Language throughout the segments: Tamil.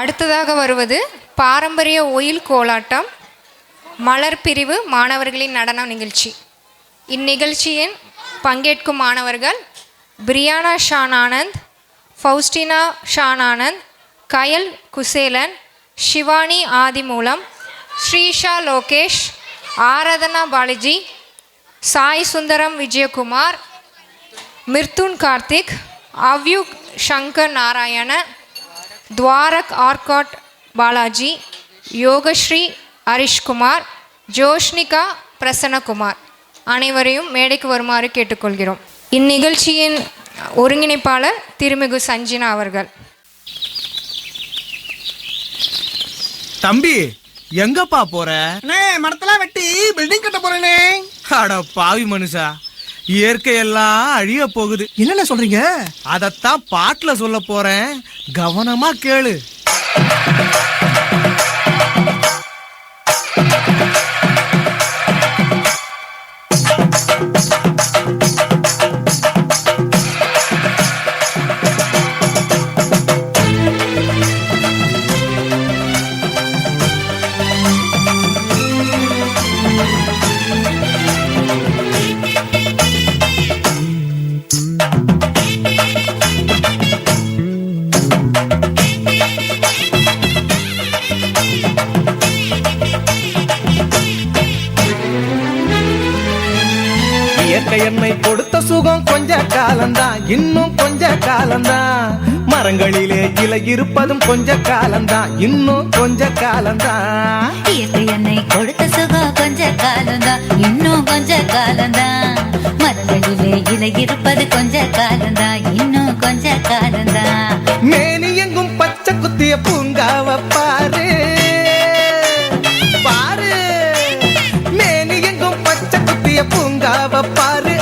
அடுத்ததாக வருவது பாரம்பரிய ஒயில் கோலாட்டம் மலர் பிரிவு மாணவர்களின் நடன நிகழ்ச்சி. இந்நிகழ்ச்சியின் பங்கேற்கும் மாணவர்கள் பிரியானா ஷான் ஆனந்த் ஃபவுஸ்டினா ஷான் ஆனந்த் கயல் குசேலன் ஷிவானி ஆதிமூலம் ஸ்ரீஷா லோகேஷ் ஆராதனா பாலாஜி சாய் சுந்தரம் விஜயகுமார் மிர்துன் கார்த்திக் அவ்யுக் சங்கர் நாராயண துவாரக் ஆர்காட் பாலாஜி யோகஸ்ரீ ஹரிஷ்குமார் ஜோஷ்னிகா பிரசன்னகுமார். அனைவரையும் மேடைக்கு வருமாறு கேட்டுக்கொள்கிறோம். இந்நிகழ்ச்சியின் ஒருங்கிணைப்பாளர் திருமிகு சஞ்சினா அவர்கள். தம்பி எங்கப்பா போற? அண்ணே மரத்தெல்லாம் வெட்டி பில்டிங் கட்ட போறேனே. அட பாவி மனுஷா. இயற்கையெல்லாம் அழிய போகுது. என்னென்ன சொல்றீங்க? அதத்தான் பாட்டுல சொல்ல போறேன். கவனமா கேளு. என்னை கொடுத்த சுகம் கொஞ்ச காலம்தான். இன்னும் கொஞ்ச காலம்தான். மரங்களிலே இலை இருப்பதும் கொஞ்ச காலம்தான். இன்னும் கொஞ்ச காலம்தான். இயற்கை என்னை கொடுத்த சுகம் கொஞ்ச காலம்தான். இன்னும் கொஞ்ச காலம்தான். மரங்களிலே இலை இருப்பது கொஞ்ச காலம்தான். இன்னும் கொஞ்ச காலம்தான். மேனி எங்கும் பச்சை குத்திய பூங்காவ பாரு. பாரு. மேனி எங்கும் பச்சை குத்திய பூங்காவ பாரு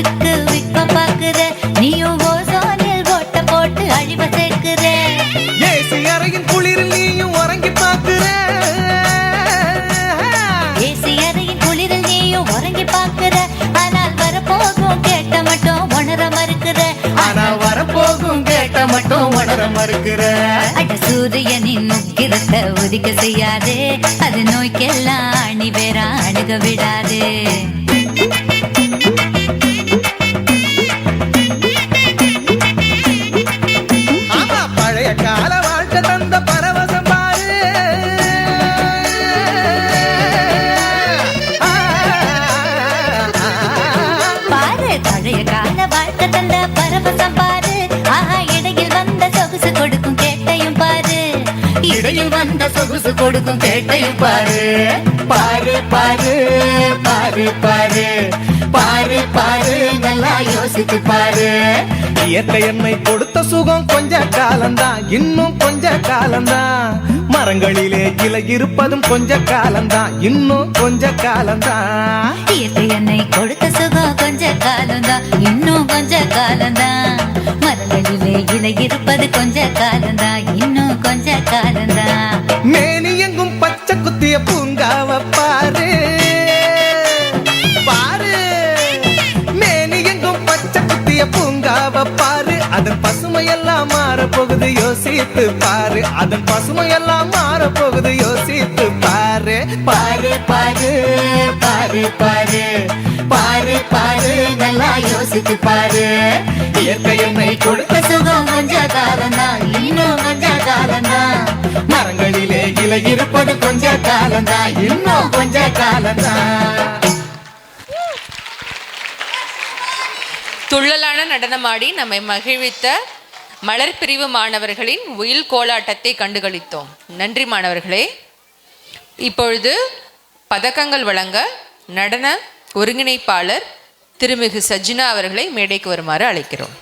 காசுக்கு விற்க பாக்குற நீயும் ஓசோனில் ஓட்ட போட்டு அழிவ சேர்க்கிற ஏசி அறையின் குளிரில் நீயும் உறங்கி பாக்குற ஏசி அறையின் குளிரில் நீயும் உறங்கி பாக்குற ஆனால் வரப்போகும் கேட்ட மட்டும் உணர மறுக்கிற ஆனா வரப்போகும் கேட்ட மட்டும் உணர மறுக்கிற அட சூரியனின் உக்கிரத்தை உதிக்க செய்யாதே. அது நோய்க்கெல்லாம் அணி வேற அணுக விடாதே. வந்த சொகுசு கொடுக்கும் கேட்டையும் பாரு. பாரு பாரு பாரு பாரு. பாரு பாரு நல்லா யோசித்து பாரு. இயற்கை என்னை கொடுத்த சுகம் கொஞ்ச காலம்தான் இன்னும் கொஞ்ச காலம்தான். மரங்களிலே இலை இருப்பதும் கொஞ்ச காலம்தான் இன்னும் கொஞ்ச காலம்தான். இயற்கை என்னை கொடுத்த சுகம் கொஞ்ச காலம்தான் இன்னும் கொஞ்ச காலம்தான். மரங்களிலே இலை இருப்பது கொஞ்ச காலம்தான் இன்னும் கொஞ்ச காலம்தான். மேனி எங்கும் பச்சை குத்திய பூங்காவ எல்லாம் மாற போகுது யோசித்து பாரு. அதன் பசுமை எல்லாம் மாற போகுது யோசித்து பாரு. பாரு பாரு பாரு பாரு. பாரு பாரு நல்லா யோசித்து பாரு. இயற்கை என்னை கொடுத்த சுகம் கொஞ்ச இன்னும் கொஞ்ச காலம்தான் மரங்களிலே இலை இருப்பது கொஞ்ச காலந்தா இன்னும் கொஞ்ச காலந்தா துள்ளலான நடனமாடி நம்மை மகிழ்வித்த மலர் பிரிவு மாணவர்களின் உயில் கோலாட்டத்தை கண்டுகளித்தோம். நன்றி மாணவர்களே. இப்பொழுது பதக்கங்கள் வழங்க நடன ஒருங்கிணைப்பாளர் திருமிகு சஜினா அவர்களை மேடைக்கு வருமாறு அழைக்கிறோம்.